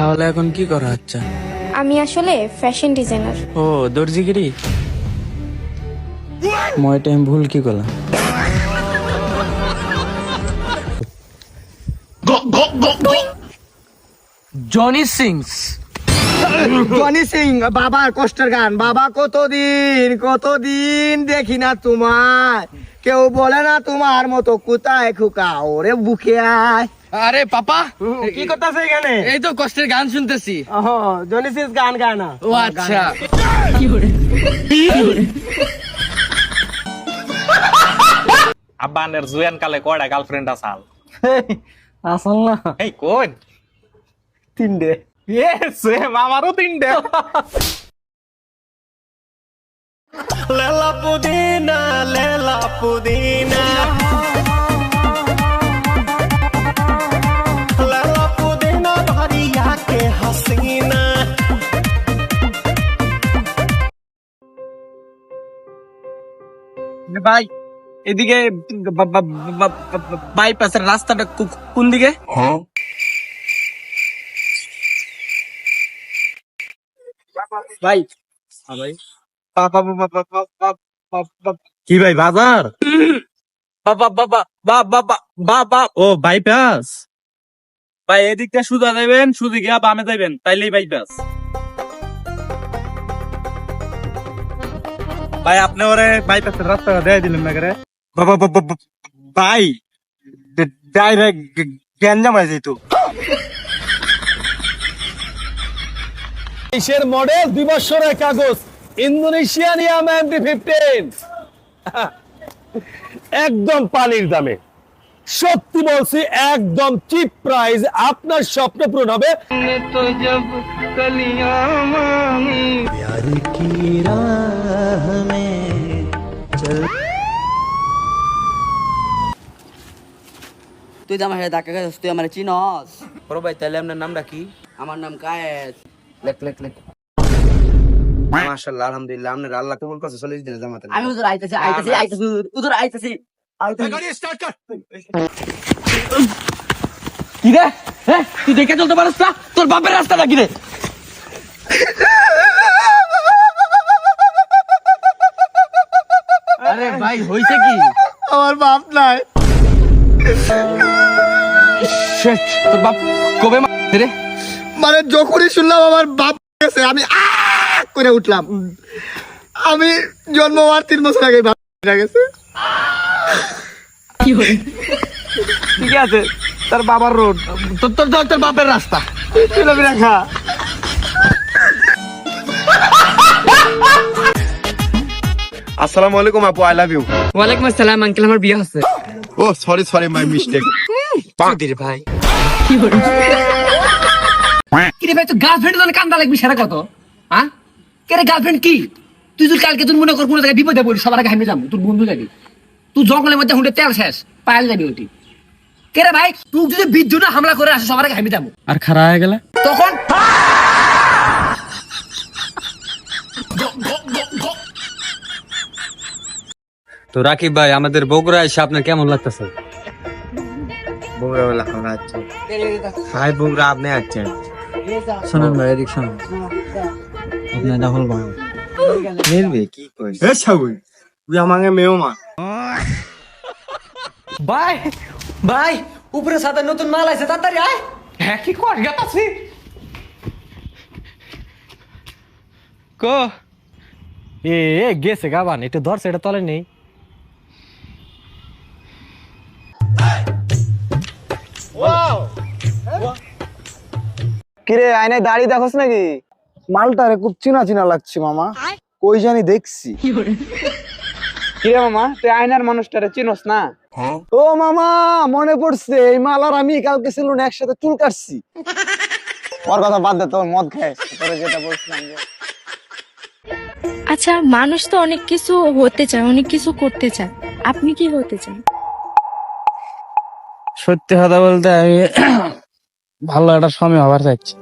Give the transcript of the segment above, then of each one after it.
তাহলে এখন কি করা হচ্ছে আমি আসলে ফ্যাশন ডিজাইনার ও দর্জিগিরি? মই টাইম ভুল কি করলাম? Johnny sings. জনি সিং বাবার কষ্টের গান। বাবা কতদিন কতদিন দেখি না তোমার কেউ বলে না তোমার মতো কোথায় খুকা ওরে বুকে আয়। আরে পাপা কি করতেছে এখানে? এই তো কষ্টের গান শুনতেছি। ওহো, জনি সিং গান গায় না। ও আচ্ছা। আব্বানের জুয়ান কালে কয়টা গার্লফ্রেন্ড আসাল? আসল না। এই কোন তিনটে। এ সেম আমারও তিনটে। লেলা পুদিনা লেলা পুদিনা লেলা পুদিনা ভরিয়া কে হাসিনা। ভাই এদিকে বাইপাসের রাস্তাটা কো- কোন দিকে? ভাই হ্যাঁ? ভাই ভাই কি ভাই বাজার বাবা বাবা বাবা বাবা ও বাইপাস ভাই এদিকটা সুদা যাবেন সুদে গিয়া বামে যাবেন তাইলেই বাইপাস ভাই আপনি ওরে বাইপাসের রাস্তাটা দেয় দিলেন না করে বাবা বাবা ভাই ডাইরেক্ট গ্যাঞ্জাম হয়ে যেত দেশের মডেল দুই বছরের কাগজ ফিফটিন একদম পানির দামে। সত্যি বলছি একদম চিপ প্রাইস আপনার স্বপ্ন পূরণ হবে। তুই তো আমার সাথে ধাক্কা খাচ্ছিস তুই আমার চিনস। বড় ভাই তাহলে আপনার নামটা কি? আমার নাম কায়েস। লেখ লেখ লেখ। মাশাআল্লাহ আলহামদুলিল্লাহ। আপনার আল্লাহ কবুল করছে চল্লিশ দিনে জামাতে। আমি উদর আইতেছি আইতেছি আইতেছি উদর আইতেছি। কি রে? তুই দেখে চলতে পারিস না? তোর বাপের রাস্তাটা কি রে? আরে ভাই হইছে কি? আমার বাপ নাই। তোর বাপ কবে রে? মানে যখনই শুনলাম আমার বাপ গেছে আমি আ করে উঠলাম। আমি জন্ম হওয়ার তিন বছর আগে বাপ গেছে। ঠিক আছে? তার বাবার রোড। তোর তোর তোর- তোর বাপের রাস্তা। ছিল রেখা। আসসালামু আলাইকুম আপু আই লাভ ইউ ওয়ালাইকুম আসসালাম আঙ্কেল আমার বিয়ে হচ্ছে। ও সরি সরি মাই মিস্টেক দিরে ভাই। কিরে ভাই তো গার্লফ্রেন্ড তো কান্দা লাগবি সেটা কত? হ্যাঁ কে রে গার্লফ্রেন্ড কি? তুই তুই কালকে তুই মনে কর কোনো জায়গায় বিপদে পড়ি সবার আগে হামে যাব তোর বন্ধু যাবি। তুই জঙ্গলের মধ্যে হুঁটে তেল শেষ পায়েল যাবি ওটি কে রে ভাই তুই যদি বিদ্যুৎ হামলা করে আসে সবার আগে হামে যাব। আর খারাপ হয়ে গেলে? তখন? তো রাকিব ভাই আমাদের বগুড়া এসে আপনার কেমন লাগতেছে? বগুড়া হাই বগুড়া আপনি আছেন? শোনেন ভাই এদিক শোনেন। আপনি ডাবল ভাই মিলবে? কি কই এ ছাউই তুই আমাকে মেও মা। ভাই ভাই উপরে সাথে নতুন মাল আছে তাড়াতাড়ি আয়। হ্যাঁ কি কর গাতাছি। কো। এ এ, গেছে গাবান একটু ধরছে এটা তলে নেই। কিরে আয়নায় দাঁড়িয়ে দেখোস নাকি? মালটারে খুব চিনা চিনা লাগছে মামা। কই জানি দেখছি। কিরে মামা তুই আয়নার মানুষটারে চিনস না? ও মামা মনে পড়ছে এই মাল আর আমি কালকে ছিলুন একসাথে চুল কাটছি। ওর কথা বাদ দে তোর মদ খায়। তোরে যেটা বলছিলাম যে। আচ্ছা মানুষ তো অনেক কিছু হতে চায় অনেক কিছু করতে চায়। আপনি কি হতে চান? সত্যি কথা বলতে আমি ভালো একটা সময় হবার চাইছি।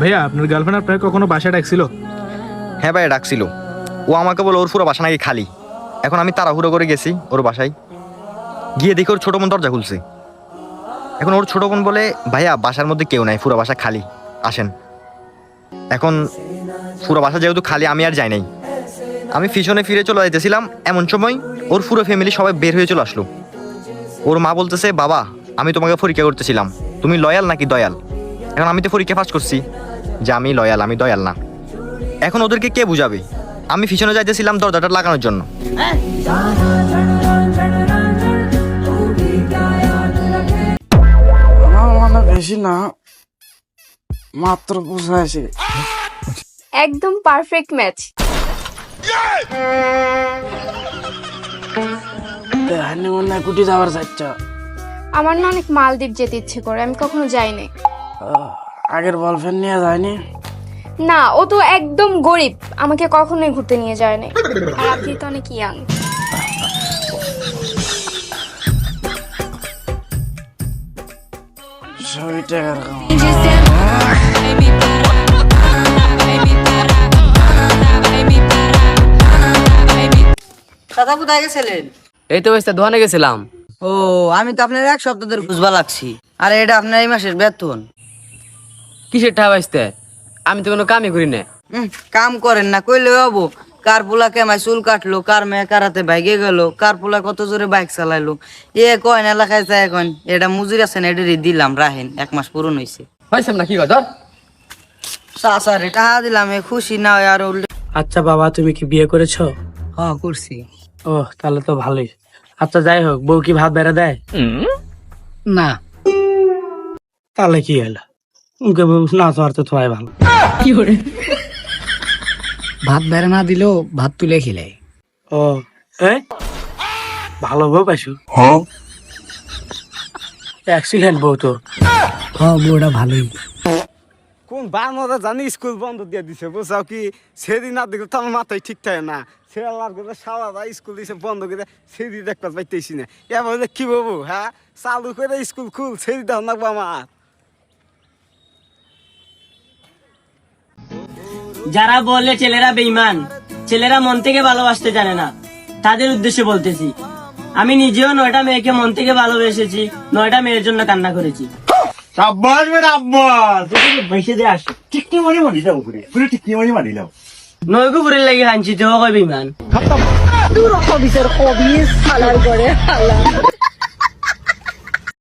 ভাইয়া, আপনার গার্লফ্রেন্ড আপনাকে কখনো বাসায় ডাকছিল? হ্যাঁ ভাই ডাকছিল। ও আমাকে বলে, ওর পুরো বাসা নাকি খালি? এখন আমি তাড়াহুড়ো করে গেছি ওর বাসায়। গিয়ে দেখি ওর ছোট বোন দরজা খুলছে। এখন ওর ছোট বোন বলে, ভাইয়া, বাসার মধ্যে কেউ নাই, পুরো বাসা খালি। আসেন। এখন পুরো বাসা যেহেতু খালি, আমি আর যাই নাই। আমি পিছনে ফিরে চলে যেতেছিলাম এমন সময় ওর পুরো ফ্যামিলি সবাই বের হয়ে চলে আসলো। ওর মা বলতেছে, বাবা আমি তোমাকে পরীক্ষা করতেছিলাম। তুমি লয়াল নাকি দয়াল? এখন আমি তো পরীক্ষা পাস করছি। যে আমি লয়াল আমি দয়াল না। এখন ওদেরকে কে বুঝাবে? আমি পিছনে যাইতেছিলাম দরজাটা লাগানোর জন্য। আমার বেশি না মাত্র পৌঁছাইছে একদম পারফেক্ট ম্যাচ হানি মনে হয় কুটি যাওয়ার চাচ্ছ আমার না অনেক মালদ্বীপ যেতে ইচ্ছে করে আমি কখনো যাইনি। আগের বলফ্রেন্ড নিয়ে যায়নি? না ও তো একদম গরিব আমাকে কখনোই ঘুরতে নিয়ে যায়নি। আর আপনি তো অনেক ইয়াং সবই টাকার দাদা কোথায় গেছিলেন? এই তো দোকানে গেছিলাম। ও আমি তো আপনার এক সপ্তাহ ধরে খুঁজবা লাগছি। আরে এটা আপনার এই মাসের বেতন। কিসের টাকা আমি তো কোনো কামই করি না। কাম করেন না কইলে বাবু কার পোলা কেমায় চুল কাটলো কার মেয়ে কারাতে ভাইগে গেল কার পোলা কত জোরে বাইক চালাইলো। এ কয় না এলাকায় যায় কন এটা মজুরি আছে না এটা দিলাম রাহেন এক মাস পুরন হয়েছে পাইছাম না কি কথা চাষার টাকা দিলাম এ খুশি না হয় আর আচ্ছা বাবা তুমি কি বিয়ে করেছ? হ্যাঁ করছি। ও তাহলে তো ভালোই। আচ্ছা যাই হোক বউ কি ভাত বেড়ে দেয়? না। তাহলে কি হলো? বউ না তো আর তো থোয়াই ভালো। ভাত বেড়ে না দিলেও ভাত তুলে খেলে। ও এ? ভালো বউ পাইছো? এক্সিলেন্ট বউ তো। হ্যাঁ বউটা ভালোই। কোন বানরা জানি স্কুল বন্ধ দিয়ে দিছে বুঝাও কি? সেদিন না দেখলে তো আমার মাথায় ঠিক থাকে না। করে সারা স্কুল দিছে বন্ধ করে সেদিন দেখতে পাইতেছি না। এবার কি বাবু হ্যাঁ? চালু করে স্কুল খুল সেদিন দেওয়া নাকবো আমার। যারা বলে ছেলেরা বেইমান ছেলেরা মন থেকে ভালোবাসতে জানে না তাদের উদ্দেশ্যে বলতেছি আমি নিজেও নয়টা মেয়েকে মন থেকে ভালোবেসেছি নয়টা মেয়ের জন্য কান্না করেছি। আব্বাস বেটা আব্বাস বেসে দিয়ে আসে টিকটি মারি মারি যাও ঘুরে ঘুরে টিকটি মারি মারি যাও নয়কু ঘুরে লাগে হানছি তো কয় বেইমান